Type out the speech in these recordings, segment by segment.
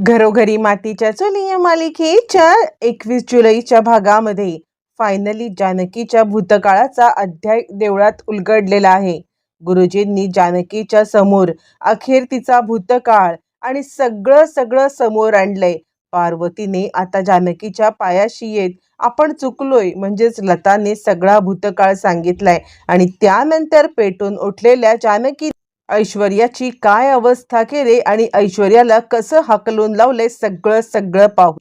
घरोघरी मातीच्या चुली या मालिकेच्या एकवीस जुलैच्या भागामध्ये फायनली जानकीच्या भूतकाळाचा अध्याय देवळात उलगडलेला आहे. गुरुजींनी जानकीच्या समोर अखेर तिचा भूतकाळ आणि सगळं सगळं समोर आणलंय. पार्वतीने आता जानकीच्या पायाशी येत आपण चुकलोय. म्हणजेच लताने सगळा भूतकाळ सांगितलाय आणि त्यानंतर पेटून उठलेल्या जानकी ऐश्वर्याची काय अवस्था केली आणि ऐश्वर्याला कसं हाकलून लावले सगळं सगळं पाहू.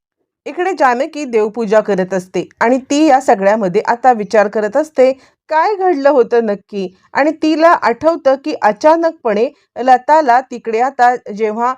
इकडे जानकी देवपूजा करत असते आणि ती या सगळ्यामध्ये आता विचार करत असते काय घडलं होतं नक्की? आणि तिला आठवतं की अचानकपणे लताला तिकडे आता जेव्हा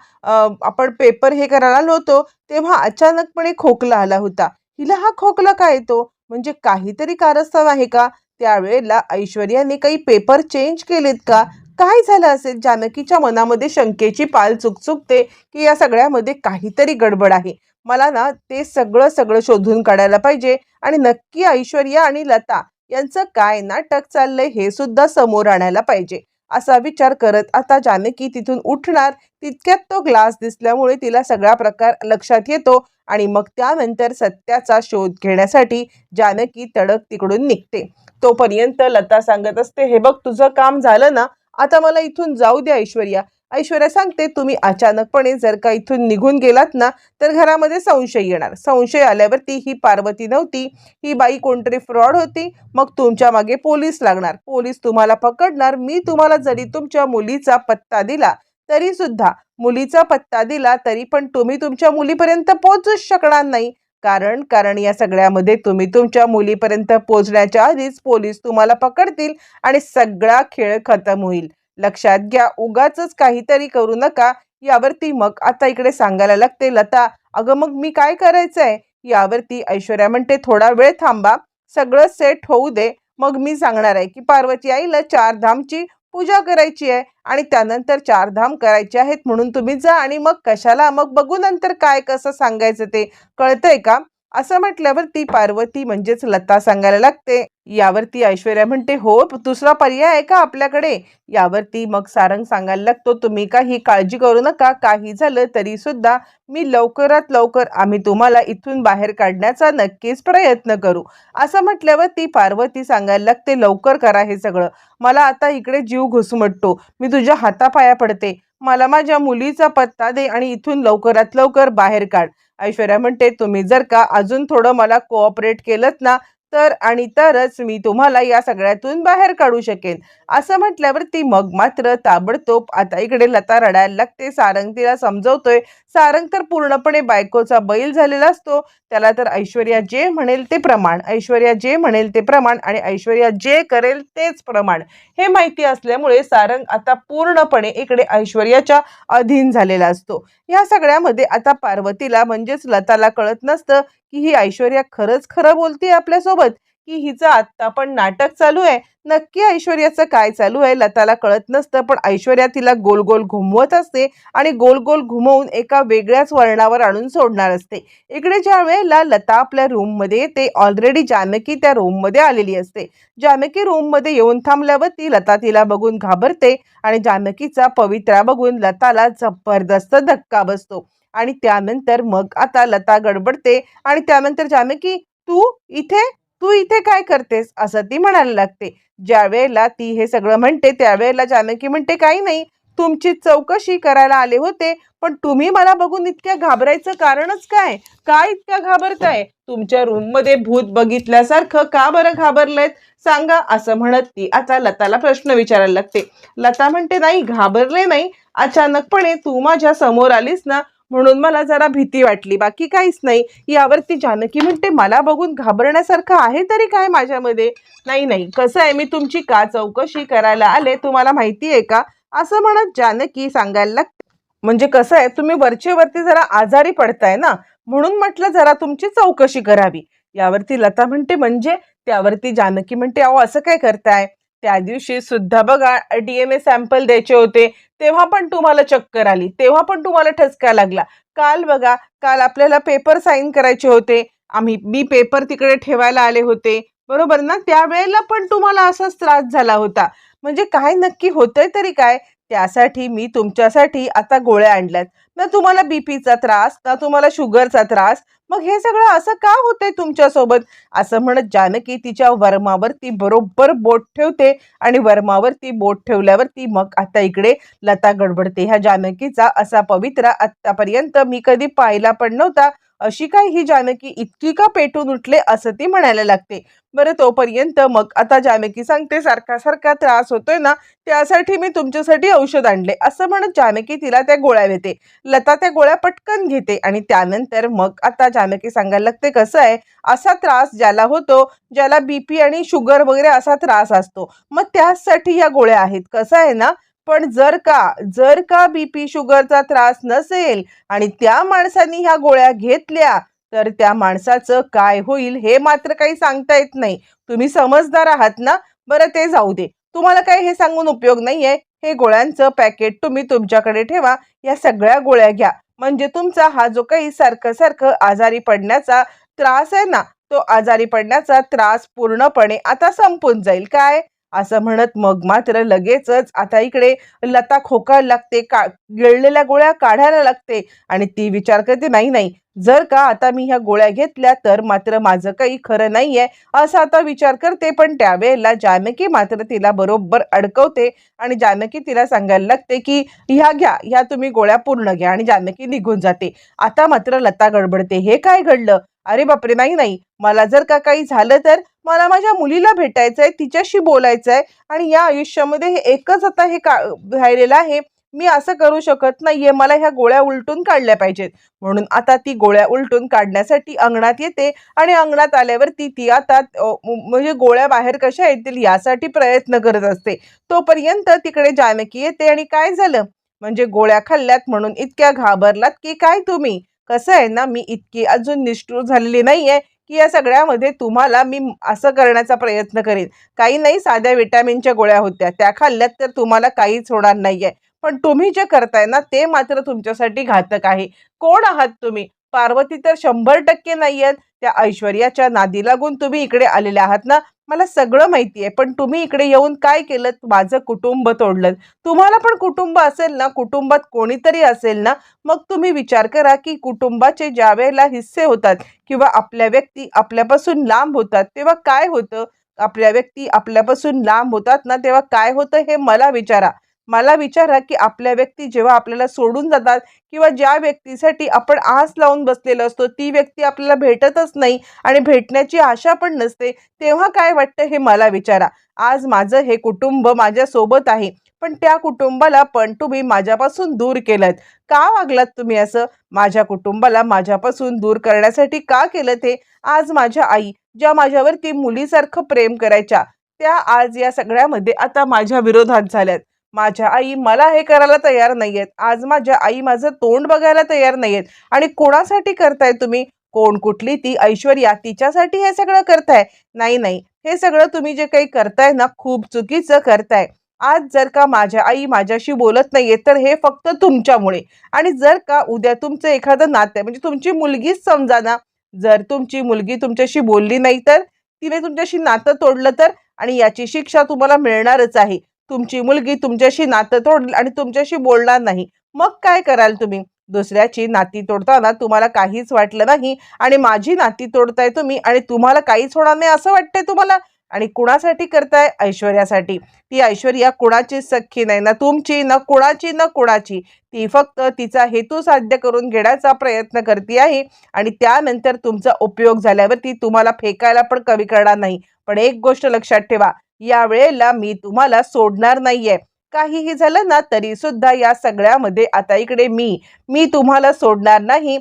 आपण पेपर हे करायला आलो होतो तेव्हा अचानकपणे खोकला आला होता. हिला हा खोकला काय येतो म्हणजे काहीतरी कारस्थान आहे का? त्यावेळेला ऐश्वर्याने काही पेपर चेंज केलेत का? काय झालं असेल? जानकीच्या मनामध्ये शंकेची पाल चुकचुकते की या सगळ्यामध्ये काहीतरी गडबड आहे. मला ना ते सगळं सगळं शोधून काढायला पाहिजे आणि नक्की ऐश्वर्या आणि लता यांचं काय नाटक चाललंय हे सुद्धा समोर आणायला पाहिजे. असा विचार करत आता जानकी तिथून उठणार तितक्यात तो ग्लास दिसल्यामुळे तिला सगळा प्रकार लक्षात येतो आणि मग त्यानंतर सत्याचा शोध घेण्यासाठी जानकी तडक तिकडून निघते. तोपर्यंत लता सांगत असते हे बघ तुझं काम झालं ना आता मला इथून जाऊ द्या ऐश्वर्या. ऐश्वर्या सांगते तुम्ही अचानकपणे जर का इथून निघून गेलात ना तर घरामध्ये संशय येणार. संशय आल्यावरती ही पार्वती नव्हती. ही बाई कोणतरी फ्रॉड होती. मग तुमच्या मागे पोलीस लागणार. पोलीस तुम्हाला पकडणार. मी तुम्हाला जरी तुमच्या मुलीचा पत्ता दिला तरी सुद्धा मुलीचा पत्ता दिला तरी पण तुम्ही तुमच्या मुलीपर्यंत पोहोचूच शकणार नाही. कारण कारण या सगळ्यामध्ये तुम्ही तुमच्या मुलीपर्यंत पोहोचण्याच्या आधीच पोलीस तुम्हाला पकडतील आणि सगळा खेळ खतम होईल. लक्षात घ्या उगाच काहीतरी करू नका. यावरती मग आता इकडे सांगायला लागते लता अगं मग मी काय करायचंय? यावरती ऐश्वर्या म्हणते थोडा वेळ थांबा सगळं सेट होऊ दे. मग मी सांगणार आहे की पार्वती आईला चार धामची पूजा करायची आहे आणि त्यानंतर चार धाम करायचे आहेत म्हणून तुम्ही जा आणि मग कशाला मग बघू नंतर काय कसं सांगायचं ते. कळतंय का? असं म्हटल्यावर ती पार्वती म्हणजेच लता सांगायला लागते. यावरती ऐश्वर्या म्हणते हो दुसरा पर्याय आहे का आपल्याकडे? यावरती मग सारंग सांगायला लागतो तुम्ही काही काळजी करू नका? काही झालं तरी सुद्धा मी लवकरात लवकर आम्ही तुम्हाला इथून बाहेर काढण्याचा नक्कीच प्रयत्न करू. असं म्हटल्यावर ती पार्वती सांगायला लागते लवकर करा हे सगळं. मला आता इकडे जीव घुसमटतो. मी तुझ्या हातापाया पडते. मला माझ्या मुलीचा पत्ता दे आणि इथून लवकरात लवकर बाहेर काढ. ऐश्वर्या म्हणते तुम्ही जर का अजून थोडं मला कोऑपरेट केलं ना तर आणि तरच मी तुम्हाला या सगळ्यातून बाहेर काढू शकेन. असं म्हटल्यावर ती मग मात्र ताबडतोब आता इकडे लता रडायला लागते. सारंग तिला समजवतोय. सारंग तर पूर्णपणे बायकोचा बैल झालेला असतो. त्याला तर ऐश्वर्या जे म्हणेल ते प्रमाण ऐश्वर्या जे म्हणेल ते प्रमाण आणि ऐश्वर्या जे करेल तेच प्रमाण. हे माहिती असल्यामुळे सारंग आता पूर्णपणे इकडे ऐश्वर्याच्या अधीन झालेला असतो. या सगळ्यामध्ये आता पार्वतीला म्हणजेच लताला कळत नसतं की ही ऐश्वर्या खरंच खरं बोलते आपल्यासोबत? की हिचं आत्ता पण नाटक चालू आहे? नक्की ऐश्वर्याचं काय चालू आहे? लताला कळत नसतं पण ऐश्वर्या तिला गोल गोल घुमवत असते आणि गोल गोल घुमवून एका वेगळ्याच वर्णावर आणून सोडणार असते. इकडे ज्या वेळेला लता आपल्या रूममध्ये येते ऑलरेडी जानकी त्या रूममध्ये आलेली असते. जानकी रूममध्ये येऊन थांबल्यावर ती लता तिला बघून घाबरते आणि जानकीचा पवित्रा बघून लताला जबरदस्त धक्का बसतो. आणि त्यानंतर मग आता लता गडबडते आणि त्यानंतर जानकी तू इथे? तू इथे काय करतेस? असं ती म्हणायला लागते. ज्या वेळेला ती हे सगळं म्हणते त्यावेळेला जानकी म्हणते काही नाही तुमची चौकशी करायला आले होते पण तुम्ही मला बघून इतक्या घाबरायचं कारणच काय? काय इतक्या घाबरताय? तुमच्या रूममध्ये भूत बघितल्यासारखं का बरं घाबरलंय सांगा असं म्हणत ती आता लताला प्रश्न विचारायला लागते. लता म्हणते नाही घाबरले नाही. अचानकपणे तू माझ्यासमोर आलीस ना म्हणून मला जरा भीती वाटली. बाकी काहीच नाही. यावरती जानकी म्हणते मला बघून घाबरण्यासारखं आहे तरी काय माझ्यामध्ये? नाही नाही. कसं आहे मी तुमची का चौकशी करायला आले तुम्हाला माहिती आहे का? असं म्हणत जानकी सांगायला लागते. म्हणजे कसं आहे तुम्ही वरचेवरती जरा आजारी पडताय ना? म्हणून म्हटलं जरा तुमची चौकशी करावी. यावरती लता म्हणते म्हणजे? त्यावरती जानकी म्हणते अहो असं काय करताय? त्या दिवशी सुद्धा बघा डीएमए सॅम्पल द्यायचे होते. तेव्हा पण तुम्हाला चक्कर आली. तेव्हा पण तुम्हाला ठसका लागला. काल बघा काल आपल्याला पेपर साईन करायचे होते. आम्ही मी पेपर तिकडे ठेवायला आले होते. बरोबर ना? त्यावेळेला पण तुम्हाला असाच त्रास झाला होता. म्हणजे काय नक्की होतंय तरी काय? त्यासाठी मी तुमच्यासाठी आता गोळ्या आणल्यात. ना तुम्हाला बीपीचा त्रास ना तुम्हाला शुगरचा त्रास मग हे सगळं असं का होतंय तुमच्यासोबत? असं म्हणत जानकी तिच्या वर्मावरती बरोबर बोट ठेवते आणि वर्मावरती बोट ठेवल्यावर ती मग आता इकडे लता गडबडते. ह्या जानकीचा असा पवित्र आत्तापर्यंत मी कधी पाहिला पण नव्हता. अशी काय ही जानकी इतकी का पेटून उठले असं ती म्हणायला लागते. बरं तोपर्यंत मग आता जानकी सांगते सारखा सारखा त्रास होतोय ना त्यासाठी मी तुमच्यासाठी औषध आणले. असं म्हणत जानकी तिला त्या गोळ्या देते. लता त्या गोळ्या पटकन घेते आणि त्यानंतर मग आता जानकी सांगायला लागते कसं आहे? असा त्रास ज्याला होतो ज्याला बीपी आणि शुगर वगैरे असा त्रास असतो मग त्यासाठी या गोळ्या आहेत. कसं आहे ना पण जर का जर का बीपी शुगरचा त्रास नसेल आणि त्या माणसाने ह्या गोळ्या घेतल्या तर त्या माणसाचं काय होईल हे मात्र काही सांगता येत नाही. तुम्ही समजदार आहात ना? बरं ते जाऊ दे. तुम्हाला काही हे सांगून उपयोग नाहीये. हे गोळ्यांचं पॅकेट तुम्ही तुमच्याकडे ठेवा या सगळ्या गोळ्या घ्या. म्हणजे तुमचा हा जो काही सारखं सारखं आजारी पडण्याचा त्रास आहे ना तो आजारी पडण्याचा त्रास पूर्णपणे आता संपून जाईल. काय? असं म्हणत मग मात्र लगेचच आता इकडे लता खोकायला लागते का गिळलेल्या गोळ्या काढायला लागते आणि ती विचार करते नाही नाही जर का आता मी ह्या गोळ्या घेतल्या तर मात्र माझं काही खरं नाहीये. असा आता विचार करते पण त्यावेळेला जानकी मात्र तिला बरोबर अडकवते आणि जानकी तिला सांगायला लागते की ह्या घ्या ह्या तुम्ही गोळ्या पूर्ण घ्या. आणि जानकी निघून जाते. आता मात्र लता गडबडते हे काय घडलं? अरे बापरे नाही नाही मला जर का काही झालं तर मला माझ्या मुलीला भेटायचं आहे तिच्याशी बोलायचं आहे आणि या आयुष्यामध्ये हे एकच आता हे का राहिलेलं आहे. मी असं करू शकत नाहीये. मला ह्या गोळ्या उलटून काढल्या पाहिजेत. म्हणून आता ती गोळ्या उलटून काढण्यासाठी अंगणात येते आणि अंगणात आल्यावरती ती आता म्हणजे गोळ्या बाहेर कशा येतील यासाठी प्रयत्न करत असते. तोपर्यंत तिकडे जानकी येते आणि काय झालं? म्हणजे गोळ्या खाल्ल्यात म्हणून इतक्या घाबरलात की काय तुम्ही? कसं आहे ना मी इतकी अजून निष्ठूर झालेली नाहीये. की या सगळ्यामध्ये तुम्हाला मी असं करण्याचा प्रयत्न करेन. काही नाही साध्या विटॅमिनच्या गोळ्या होत्या. त्या खाल्ल्यात तर तुम्हाला काहीच होणार नाहीये. पण तुम्ही जे करताय ना ते मात्र तुमच्यासाठी घातक आहे. कोण आहात तुम्ही? पार्वती तर शंभर टक्के नाही आहेत त्या ऐश्वर्याच्या नादी लागून तुम्ही इकडे आलेले आहात ना? मला सगळं माहिती आहे पण तुम्ही इकडे येऊन काय केलं माझं कुटुंब तोडलं तुम्हाला पण कुटुंब असेल ना? कुटुंबात कोणीतरी असेल ना? मग तुम्ही विचार करा की कुटुंबाचे ज्या वेळेला हिस्से होतात किंवा आपल्या व्यक्ती आपल्यापासून लांब होतात तेव्हा काय होतं? आपल्या व्यक्ती आपल्यापासून लांब होतात ना तेव्हा काय होतं हे मला विचारा. मला विचारा की आपल्या व्यक्ती जेव्हा आपल्याला सोडून जातात किंवा ज्या व्यक्तीसाठी आपण आस लावून बसलेलो असतो ती व्यक्ती आपल्याला भेटतच नाही आणि भेटण्याची आशा पण नसते तेव्हा काय वाटतं हे मला विचारा. आज माझं हे कुटुंब माझ्यासोबत आहे पण त्या कुटुंबाला पण तुम्ही माझ्यापासून दूर केलं का वागलात तुम्ही असं? माझ्या कुटुंबाला माझ्यापासून दूर करण्यासाठी का केलं ते आज माझ्या आई ज्या माझ्यावरती मुलीसारखं प्रेम करायच्या त्या आज या सगळ्यामध्ये आता माझ्या विरोधात झाल्यात. माझ्या आई मला हे करायला तयार नाहीयेत. आज माझ्या आई माझं तोंड बघायला तयार नाहीयेत. आणि कोणासाठी करताय तुम्ही? कोण कुठली ती ऐश्वर्या तिच्यासाठी हे सगळं करताय? नाही नाही. हे सगळं तुम्ही जे काही करताय ना खूप चुकीचं करताय. आज जर का माझ्या आई माझ्याशी बोलत नाहीये तर हे फक्त तुमच्यामुळे. आणि जर का उद्या तुमचं एखादं नातं आहे म्हणजे तुमची मुलगीच समजा ना जर तुमची मुलगी तुमच्याशी बोलली नाही तर तिने तुमच्याशी नातं तोडलं तर आणि याची शिक्षा तुम्हाला मिळणारच आहे. तुमची मुलगी तुमच्याशी नातं तोडेल आणि तुमच्याशी बोलणार नाही. मग काय कराल तुम्ही? दुसऱ्याची नाती तोडताना तुम्हाला काहीच वाटलं नाही आणि माझी नाती तोडताय तुम्ही आणि तुम्हाला काहीच होणार नाही असं वाटतंय तुम्हाला? आणि कुणासाठी करताय? ऐश्वर्यासाठी. ती ऐश्वर्या कुणाची सख्खी नाही ना तुमची ना कुणाची ना कुणाची. ती फक्त तिचा हेतू साध्य करून घेण्याचा प्रयत्न करते आहे आणि त्यानंतर तुमचा उपयोग झाल्यावर ती तुम्हाला फेकायला पण कमी करणार नाही. पण एक गोष्ट लक्षात ठेवा या वेळेला मी तुम्हाला सोडणार नाहीये. काहीही झालं ना तरी सुद्धा या सगळ्यामध्ये आता इकडे मी मी तुम्हाला सोडणार नाही.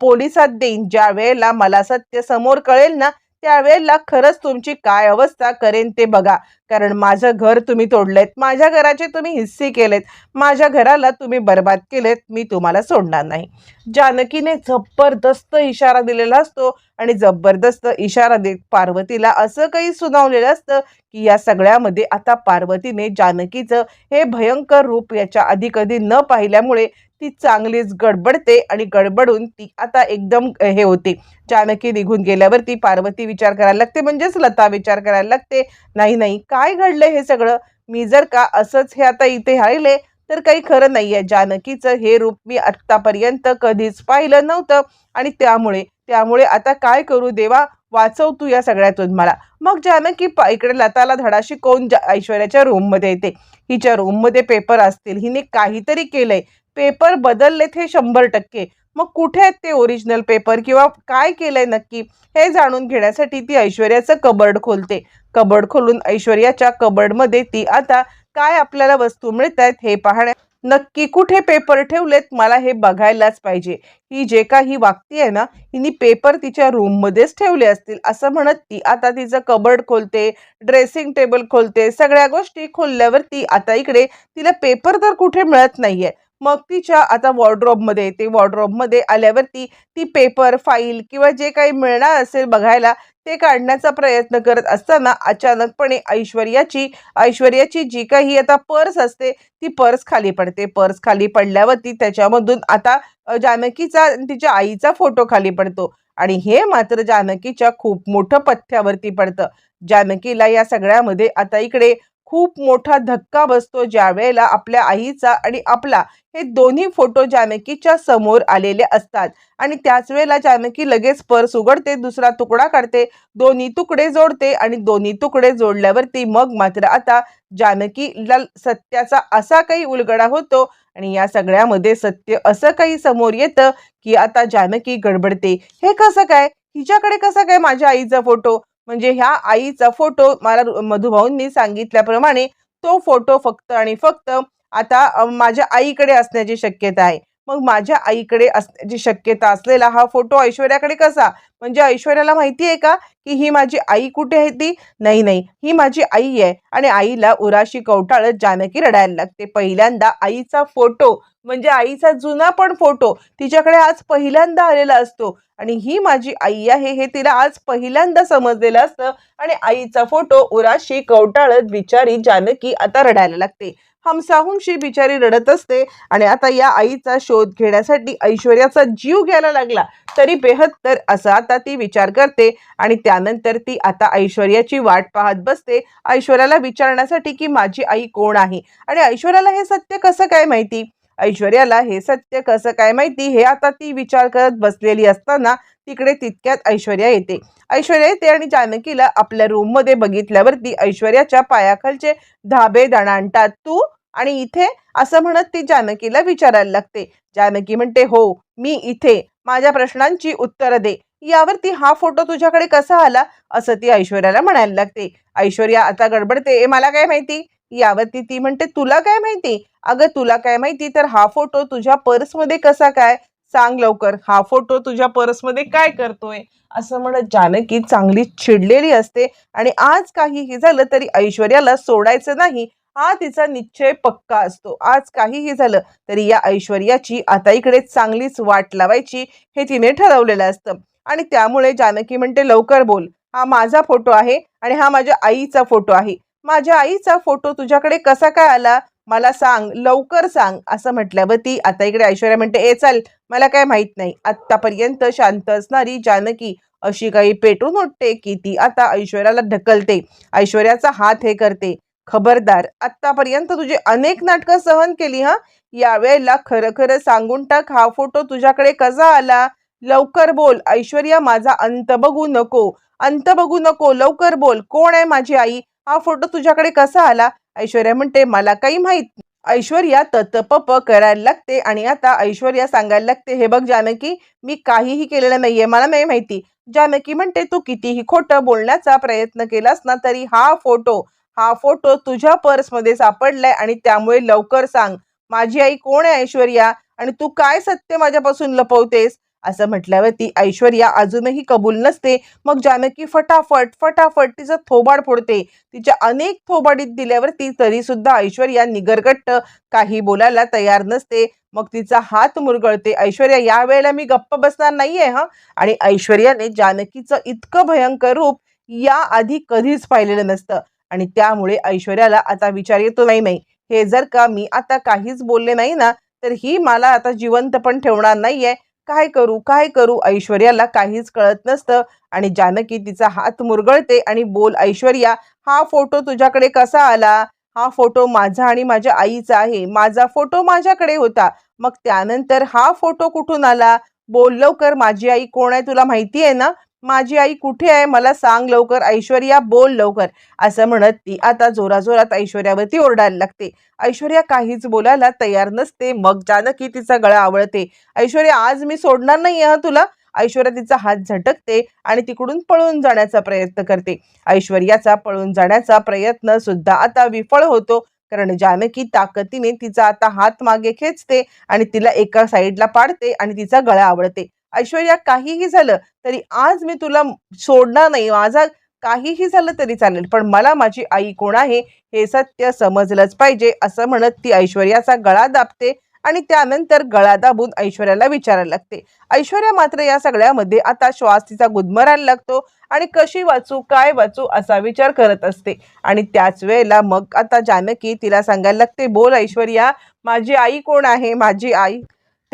पोलिसात देईन ज्या वेळेला मला सत्य समोर कळेल ना त्यावेळेला खरंच तुमची काय अवस्था करेन ते बघा. कारण माझं घर तुम्ही तोडलेत माझ्या घराचे तुम्ही हिस्से केलेत माझ्या घराला तुम्ही बर्बाद केलेत मी तुम्हाला सोडणार नाही. जानकीने जबरदस्त इशारा दिलेला असतो आणि जबरदस्त इशारा देत पार्वतीला असं काही सुनावलेलं असतं की या सगळ्यामध्ये आता पार्वतीने जानकीचं हे भयंकर रूप याच्या आधी कधी न पाहिल्यामुळे ती चांगलीच गडबडते आणि गडबडून ती आता एकदम हे होते. जानकी निघून गेल्यावरती पार्वती विचार करायला लागते म्हणजेच लता विचार करायला लागते. नाही नाही काय घडलं हे सगळं? मी जर का असंच हे आता इथे राहिले तर काही खरं नाही आहे जानकीचं हे रूप मी आत्तापर्यंत कधीच पाहिलं नव्हतं. आणि त्यामुळे त्यामुळे आता काय करू देवा? वाचव तू या सगळ्यातून मला. मग जानकी पा- इकडे लताला धडा शिकवून जा- ऐश्वर्याच्या रूममध्ये येते. हिच्या रूममध्ये पेपर असतील. हिने काहीतरी केलंय. पेपर बदललेत हे शंभर टक्के. मग कुठे आहेत ते ओरिजिनल पेपर किंवा काय केलंय नक्की? हे जाणून घेण्यासाठी ती ऐश्वर्याचं कबर्ड खोलते. कबर्ड खोलून ऐश्वर्याच्या कबर्डमध्ये ती आता काय आपल्याला वस्तू मिळत आहेत हे पाहण्या नक्की कुठे पेपर ठेवलेत मला हे बघायलाच पाहिजे. ही जे काही वागती ना हिने पेपर तिच्या रूममध्येच ठेवले असतील. असं म्हणत ती आता तिचं कबर्ड खोलते ड्रेसिंग टेबल खोलते सगळ्या गोष्टी खोलल्यावर ती आता इकडे तिला पेपर तर कुठे मिळत नाहीये. मग तिच्या आता वॉर्ड्रोबमध्ये येते वॉर्ड्रॉबमध्ये आल्यावरती ती पेपर फाईल किंवा जे काही मिळणार असेल बघायला ते काढण्याचा प्रयत्न करत असताना अचानकपणे ऐश्वर्याची ऐश्वर्याची जी काही आता पर्स असते ती पर्स खाली पडते. पर्स खाली पडल्यावरती त्याच्यामधून आता जानकीचा तिच्या आईचा फोटो खाली पडतो. आणि हे मात्र जानकीच्या खूप मोठं पथ्यावरती पडतं. जानकीला या सगळ्यामध्ये आता इकडे खूप मोठा धक्का बसतो ज्या वेळेला आपल्या आईचा आणि आपला हे दोन्ही फोटो जानकीच्या समोर आलेले असतात. आणि त्याच वेळेला जानकी लगेच पर्स उघडते दुसरा तुकडा काढते दोन्ही तुकडे जोडते आणि दोन्ही तुकडे जोडल्यावरती मग मात्र आता जानकीला सत्याचा असा काही उलगडा होतो आणि या सगळ्यामध्ये सत्य असं काही समोर येतं की आता जानकी गडबडते. हे कसं काय? हिच्याकडे कसं काय माझ्या आईचा फोटो? म्हणजे ह्या आईचा फोटो मला रु- मधुभाऊंनी सांगितल्याप्रमाणे तो फोटो फक्त आणि फक्त आता माझ्या आईकडे असण्याची शक्यता आहे. मग माझ्या आईकडे असण्याची शक्यता असलेला हा फोटो ऐश्वर्याकडे कसा? म्हणजे ऐश्वर्याला माहिती आहे का की ही माझी आई कुठे आहे ती? नाही नाही. ही माझी आई आहे आणि आईला उराशी कवटाळत जानकी रडायला लागते. पहिल्यांदा आईचा फोटो म्हणजे आईचा जुना पण फोटो तिच्याकडे आज पहिल्यांदा आलेला असतो. आणि ही माझी आई आहे हे तिला आज पहिल्यांदा समजलेलं असतं. आणि आईचा फोटो उराशी कवटाळत बिचारी जानकी आता रडायला लागते. हमसाहुमशी बिचारी रडत असते आणि आता या आईचा शोध घेण्यासाठी ऐश्वर्याचा जीव घ्यायला लागला तरी बेहत्तर असं आता ती विचार करते आणि त्यानंतर ती आता ऐश्वर्याची वाट पाहत बसते. ऐश्वर्याला विचारण्यासाठी की माझी आई कोण आहे? आणि ऐश्वर्याला हे सत्य कसं काय माहिती? ऐश्वर्याला हे सत्य कसं काय माहिती हे आता ती विचार करत बसलेली असताना तिकडे तितक्यात ऐश्वर्या येते. ऐश्वर्या येते आणि जानकीला आपल्या रूममध्ये बघितल्यावरती ऐश्वर्याच्या पायाखालचे धाबे दणाणतात. तू आणि इथे? असं म्हणत ती जानकीला विचारायला लागते. जानकी म्हणते हो मी इथे. माझ्या प्रश्नांची उत्तरं दे. यावरती हा फोटो तुझ्याकडे कसा आला? असं ती ऐश्वर्याला म्हणायला लागते. ऐश्वर्या आता गडबडते. मला काय माहिती? यावरती ती म्हणते तुला काय माहिती? अगं तुला काय माहिती? तर हा फोटो तुझ्या पर्समध्ये कसा काय? सांग लवकर. हा फोटो तुझ्या पर्समध्ये काय करतोय? असं म्हणत जानकी चांगली चिडलेली असते आणि आज काहीही झालं तरी ऐश्वर्याला सोडायचं नाही. हा तिचा निश्चय पक्का असतो. आज काहीही झालं तरी या ऐश्वर्याची आता इकडे चांगलीच वाट लावायची हे तिने ठरवलेलं असतं. आणि त्यामुळे जानकी म्हणते लवकर बोल. हा माझा फोटो आहे आणि हा माझ्या आईचा फोटो आहे. माझ्या आईचा फोटो तुझ्याकडे कसा काय आला? मला सांग लवकर सांग असं म्हटल्यावर ती आता इकडे ऐश्वर्या म्हणते ए चल मला काय माहीत नाही. आत्तापर्यंत शांत असणारी जानकी अशी काही पेटून उठते की ती आता ऐश्वर्याला ढकलते. ऐश्वर्याचा हात हे करते. खबरदार आत्तापर्यंत तुझे अनेक नाटकं सहन केली हा? यावेळेला खरं खरं सांगून टाक हा फोटो तुझ्याकडे कसा आला? लवकर बोल ऐश्वर्या माझा अंत बघू नको. अंत बघू नको लवकर बोल. कोण आहे माझी आई? हा फोटो तुझ्याकडे कसा आला? ऐश्वर्या म्हणते मला काही माहीत ऐश्वर्या ततपप करायला लागते आणि आता ऐश्वर्या सांगायला लागते हे बघ जानकी मी काहीही केलेलं नाहीये मला नाही माहिती. जानकी म्हणते तू कितीही खोटं बोलण्याचा प्रयत्न केलास ना तरी हा फोटो हा फोटो तुझ्या पर्समध्ये सापडलाय आणि त्यामुळे लवकर सांग. माझी आई कोण आहे ऐश्वर्या? आणि तू काय सत्य माझ्यापासून लपवतेस? असं म्हटल्यावर ती ऐश्वर्या अजूनही कबूल नसते. मग जानकी फटाफट फटाफट तिचं थोबाड फोडते. तिच्या अनेक थोबाडीत दिल्यावरती तरी सुद्धा ऐश्वर्या निगरगट्ट काही बोलायला तयार नसते. मग तिचा हात मुरगळते. ऐश्वर्या या वेळेला मी गप्प बसणार नाहीये हा? आणि ऐश्वर्याने जानकीचं इतकं भयंकर रूप या आधी कधीच पाहिलेलं नसतं. आणि त्यामुळे ऐश्वर्याला आता विचार येतो नाही नाही हे जर का मी आता काहीच बोलले नाही ना तर ही मला आता जिवंत पण ठेवणार नाहीये. काय करू काय करू? ऐश्वर्याला काहीच कळत नसतं आणि जानकी तिचा हात मुरगळते आणि बोल ऐश्वर्या हा फोटो तुझ्याकडे कसा आला? हा फोटो माझा आणि माझ्या आईचा आहे. माझा फोटो माझ्याकडे होता. मग त्यानंतर हा फोटो कुठून आला? बोल लवकर माझी आई कोण आहे तुला माहिती आहे ना? माझी आई कुठे आहे? मला सांग लवकर. ऐश्वर्या बोल लवकर. असं म्हणत ती आता जोराजोरात ऐश्वर्यावरती ओरडायला लागते. ऐश्वर्या काहीच बोलायला तयार नसते. मग जानकी तिचा गळा आवळते. ऐश्वर्या आज मी सोडणार नाही हा तुला. ऐश्वर्या तिचा हात झटकते आणि तिकडून पळून जाण्याचा प्रयत्न करते. ऐश्वर्याचा पळून जाण्याचा प्रयत्न सुद्धा आता विफळ होतो. कारण जानकी ताकदीने तिचा आता हात मागे खेचते आणि तिला एका साईडला पाडते आणि तिचा गळा आवडते ऐश्वर्या काहीही झालं तरी आज मी तुला सोडणार नाही. माझा काहीही झालं तरी चालेल पण मला माझी आई कोण आहे हे सत्य समजलंच पाहिजे असं म्हणत ती ऐश्वर्याचा गळा दाबते आणि त्यानंतर गळा दाबून ऐश्वर्याला विचारायला लागते. ऐश्वर्या मात्र या सगळ्यामध्ये आता श्वास तिचा गुदमरायला लागतो आणि कशी वाचू काय वाचू असा विचार करत असते. आणि त्याच वेळेला मग आता जानकी तिला सांगायला लागते बोल ऐश्वर्या माझी आई कोण आहे? माझी आई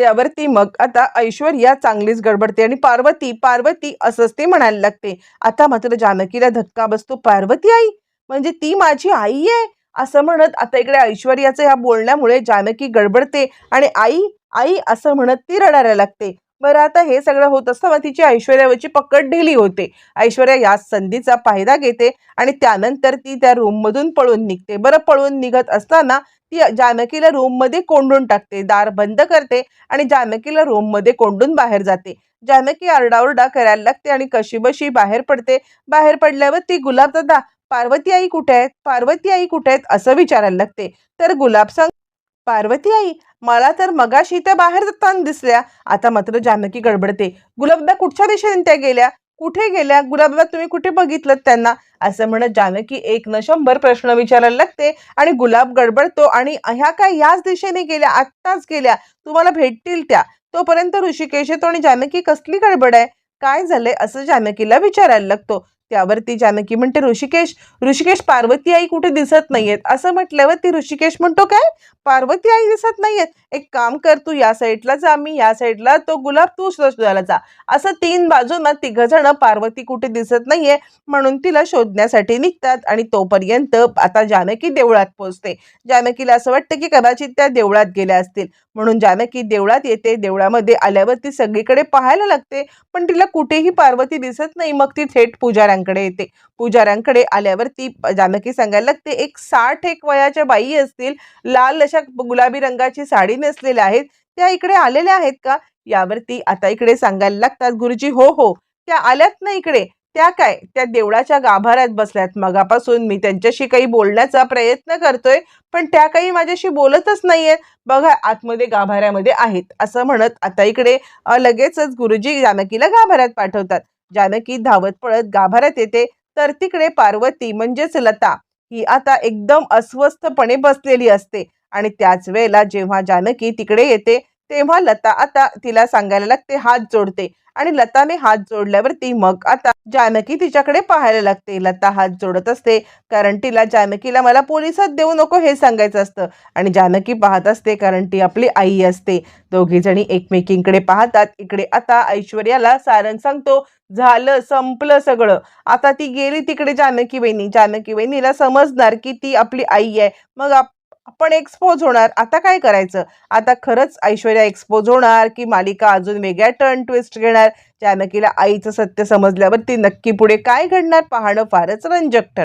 त्यावरती मग आता ऐश्वर्या चांगलीच गडबडते आणि पार्वती पार्वती असंच ते म्हणायला लागते. आता मात्र जानकीला धक्का बसतो पार्वती आई म्हणजे ती माझी आई आहे? असं म्हणत आता इकडे ऐश्वर्याचं ह्या बोलण्यामुळे जानकी गडबडते आणि आई आई असं म्हणत ती रडायला लागते. बरं आता हे सगळं होत असताना तिची ऐश्वर्यावरची पकड ढिली होते. ऐश्वर्या या संधीचा फायदा घेते आणि त्यानंतर ती त्या रूममधून पळून निघते. बरं पळून निघत असताना ती जानकीला रूममध्ये कोंडून टाकते दार बंद करते आणि जानकीला रूममध्ये कोंडून बाहेर जाते. जानकी आरडाओरडा करायला लागते आणि कशीबशी बाहेर पडते. बाहेर पडल्यावर ती गुलाब दादा पार्वती आई कुठे आहेत? पार्वती आई कुठे आहेत? असं विचारायला लागते. तर गुलाब सांग पार्वती आई मला तर मगाशी त्या बाहेर जाताना दिसल्या. आता मात्र जानकी गडबडते. गुलाबदा कुठच्या दिशेने त्या गेल्या? कुठे गेल्या? गुलाबदा तुम्ही कुठे बघितलं त्यांना? असं म्हणत जानकी एक न शंभर प्रश्न विचारायला लागते आणि गुलाब गडबडतो आणि ह्या काय याच दिशेने गेल्या आत्ताच गेल्या? तुम्हाला भेटतील त्या. तोपर्यंत ऋषिकेश येतो आणि जानकी कसली गडबड आहे? काय झालंय? असं जानकीला विचारायला लागतो. त्यावरती जानकी म्हणते ऋषिकेश ऋषिकेश पार्वती आई कुठे दिसत नाहीयेत? असं म्हटल्यावर ती ऋषिकेश म्हणतो काय? पार्वती आई दिसत नाहीयेत. एक काम कर तू या साईडला जा मी या साईडला तो गुलाब तू शोधायला जा. असं तीन बाजूंना तिघ जण पार्वती कुठे दिसत नाहीये म्हणून तिला शोधण्यासाठी निघतात आणि तोपर्यंत आता जानकी देवळात पोहोचते. जानकीला असं वाटतं की कदाचित त्या देवळात गेल्या असतील. म्हणून जानकी देवळात येते. देवळामध्ये आल्यावर ती सगळीकडे पाहायला लागते. पण तिला कुठेही पार्वती दिसत नाही. मग ती थेट पुजाऱ्यांकडे येते. पुजाऱ्यांकडे आल्यावर ती जानकी सांगायला लागते एक साठ एक वयाच्या बाई असतील लाल अशा गुलाबी रंगाची साडी नेसलेल्या आहेत त्या इकडे आलेल्या आहेत का? यावरती आता इकडे सांगायला लागतात गुरुजी हो हो त्या आल्यात ना इकडे त्या काय? त्या देवळाच्या गाभाऱ्यात बसल्यात. मगापासून मी त्यांच्याशी काही बोलण्याचा प्रयत्न करतोय पण त्या काही माझ्याशी बोलतच नाहीयेत. बघा आतमध्ये गाभाऱ्यामध्ये आहेत असं म्हणत आता इकडे लगेचच गुरुजी जानकीला गाभाऱ्यात पाठवतात. जानकी धावत पळत गाभाऱ्यात येते. तर तिकडे पार्वती म्हणजेच लता ही आता एकदम अस्वस्थपणे बसलेली असते. आणि त्याच वेळेला जेव्हा जानकी तिकडे येते तेव्हा लता आता तिला सांगायला लागते हात जोडते. आणि लताने हात जोडल्यावरती मग आता जानकी तिच्याकडे पाहायला लागते. लता हात जोडत असते कारण तिला जानकीला मला पोलिसात देऊ नको हे सांगायचं असतं. आणि जानकी पाहत असते कारण ती आपली आई असते. दोघी जणी एकमेकींकडे पाहतात. इकडे आता ऐश्वर्याला सारण सांगतो झालं संपलं सगळं. आता ती गेली तिकडे जानकी वहिनी जानकी वहिनीला समजणार की ती आपली आई आहे. मग आप- आपण एक्सपोज होणार. आता काय करायचं? आता खरंच ऐश्वर्या एक्सपोज होणार की मालिका अजून वेगळ्या टर्न ट्विस्ट घेणार. जानकीला आईचं सत्य समजल्यावर ती नक्की पुढे काय घडणार? पाहणं फारच रंजक ठरणार.